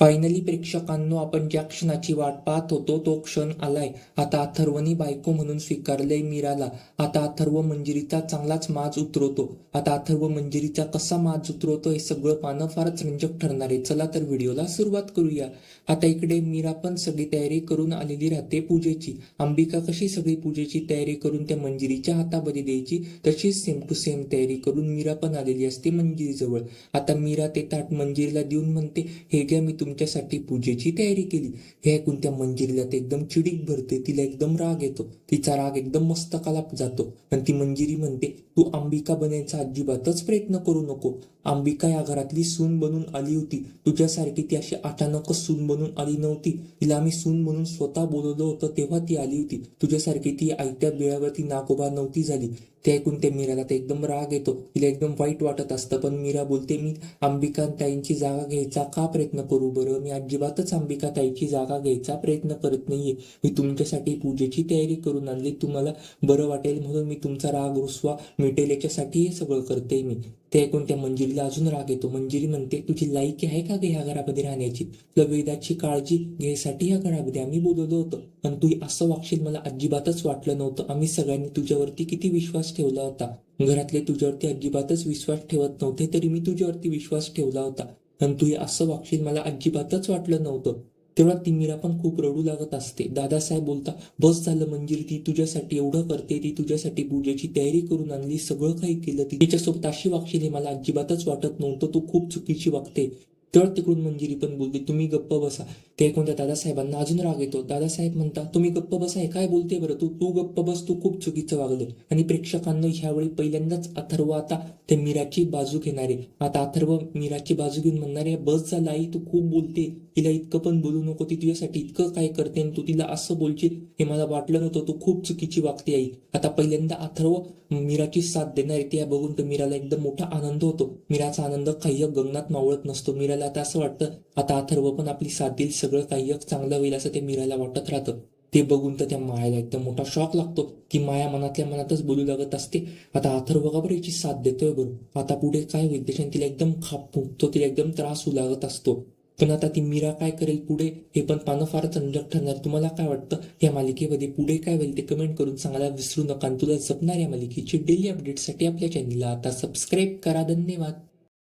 Finally प्रेक्षकांनो आपण ज्या क्षणाची वाट पाहत होतो तो क्षण आलाय. आता अथर्वनी बायको म्हणून स्वीकारले मीराला. आता अथर्व मंजिरीचा चांगलाच माज उतरवतो. आता अथर्व मंजिरीचा कसा माज उतरवतो हे सगळं पानं फारच रंजक ठरणार आहे. चला तर व्हिडिओला सुरुवात करूया. आता इकडे मीरा पण सगळी तयारी करून आलेली राहते पूजेची. अंबिका कशी सगळी पूजेची तयारी करून त्या मंजिरीच्या हातामध्ये द्यायची तशीच सेम टू सेम तयारी करून मीरा पण आलेली असते मंजिरीजवळ. आता मीरा ते ताट मंजिरीला देऊन म्हणते हे घ्या मी तुमच्यासाठी पूजेची तयारी केली. हे ऐकून त्या मंजिरीला ते एकदम चिडीक भरते. तिला एकदम राग येतो. तिचा राग एकदम मस्तकाला जातो. आणि ती मंजिरी म्हणते तू अंबिका बनायचा अजिबातच प्रयत्न करू नको. अंबिका या घरातली सून बनून आली होती. तुझ्यासारखी ती अशी अचानकच सून बनून आली नव्हती. तिला आम्ही सून म्हणून स्वतः बोलवलं होतं तेव्हा ती आली होती. तुझ्यासारखी ती आयत्या वेळावरती नागोबा नव्हती झाली. ते ऐकून त्या मीराला तर एकदम राग येतो. तिला एकदम वाईट वाटत असतं. पण मीरा बोलते मी अंबिका ताईंची जागा घ्यायचा का प्रयत्न करू बरं? मी अजिबातच अंबिका ताईची जागा घ्यायचा प्रयत्न करत नाहीये. मी तुमच्यासाठी पूजेची तयारी करून आणली. तुम्हाला बरं वाटेल म्हणून मी तुमचा राग रुसवा मिटेल याच्यासाठी हे सगळं करते मी. ते ऐकून त्या मंजिरीला अजून राग येतो. मंजिरी म्हणते तुझी लायकी आहे का ह्या घरामध्ये राहण्याची? तुला वेदाची काळजी घ्यायसाठी ह्या घरामध्ये आम्ही बोलवलं होतं. पण तू असं वागशील मला अजिबातच वाटलं नव्हतं. आम्ही सगळ्यांनी तुझ्यावरती किती विश्वास ठेवला होता. घरातले तुझ्यावरती अजिबातच विश्वास ठेवत नव्हते तरी मी तुझ्यावरती विश्वास ठेवला होता. पण तू असं वागशील मला अजिबातच वाटलं नव्हतं. तेव्हा तिमिरा पण खूप रडू लागत असते. दादासाहेब बोलता बस झालं मंजिरी ती तुझ्यासाठी एवढं करते ती तुझ्यासाठी पूजेची तयारी करून आणली सगळं काही केलं ती तिच्यासोबत अशी वागशील हे मला अजिबातच वाटत नव्हतं तू खूप चुकीची वागते. तेव्हा तिकडून मंजिरी पण बोलते तुम्ही गप्प बसा ते ऐकून त्या दादासाहेबांना अजून राग येतो? दादासाहेब म्हणता तुम्ही गप्प बसा काय बोलते बरं तू? तू गप्प बस तू खूप चुकीचं वागले. आणि प्रेक्षकांना ह्यावेळी पहिल्यांदाच अथर्व आता ते मीराची बाजू घेणारे. आता अथर्व मीराची बाजू घेऊन म्हणणारे बस झाला आई तू खूप बोलते. तिला इतकं पण बोलू नको ती तुझ्यासाठी इतकं काय करते आणि तू तिला असं बोलशील हे मला वाटलं नव्हतं. तू खूप चुकीची वागते आई. आता पहिल्यांदा अथर्व मीराची साथ देणार आहे ते बघून तर मीराला एकदम मोठा आनंद होतो. मीराचा आनंद काही गगनात मावळत नसतो. मीराला आता असं वाटतं आता अथर्व पण आपली साथ देईल सगळं काही चांगलं होईल असं ते मीराला वाटत राहतं. ते बघून तर त्या मायाला एकदम मोठा शॉक लागतो की माया मनातल्या मनातच बोलू लागत असते. आता अथर्व बघा बरं याची साथ देतोय बरं. आता पुढे काय होईल? त्याच्याने तिला एकदम खाप फुटतो तिला एकदम त्रास होऊ लागत असतो. पण आता ती मीरा काय करेल पुढे? हे पण पानं फारच रंजक ठरणार. तुम्हाला काय वाटतं? या मालिकेमध्ये पुढे काय होईल ते कमेंट करून सांगायला विसरू नका. आणि तुला जपणार या मालिकेची डेली अपडेटसाठी आपल्या चॅनलला आता सबस्क्राईब करा. धन्यवाद.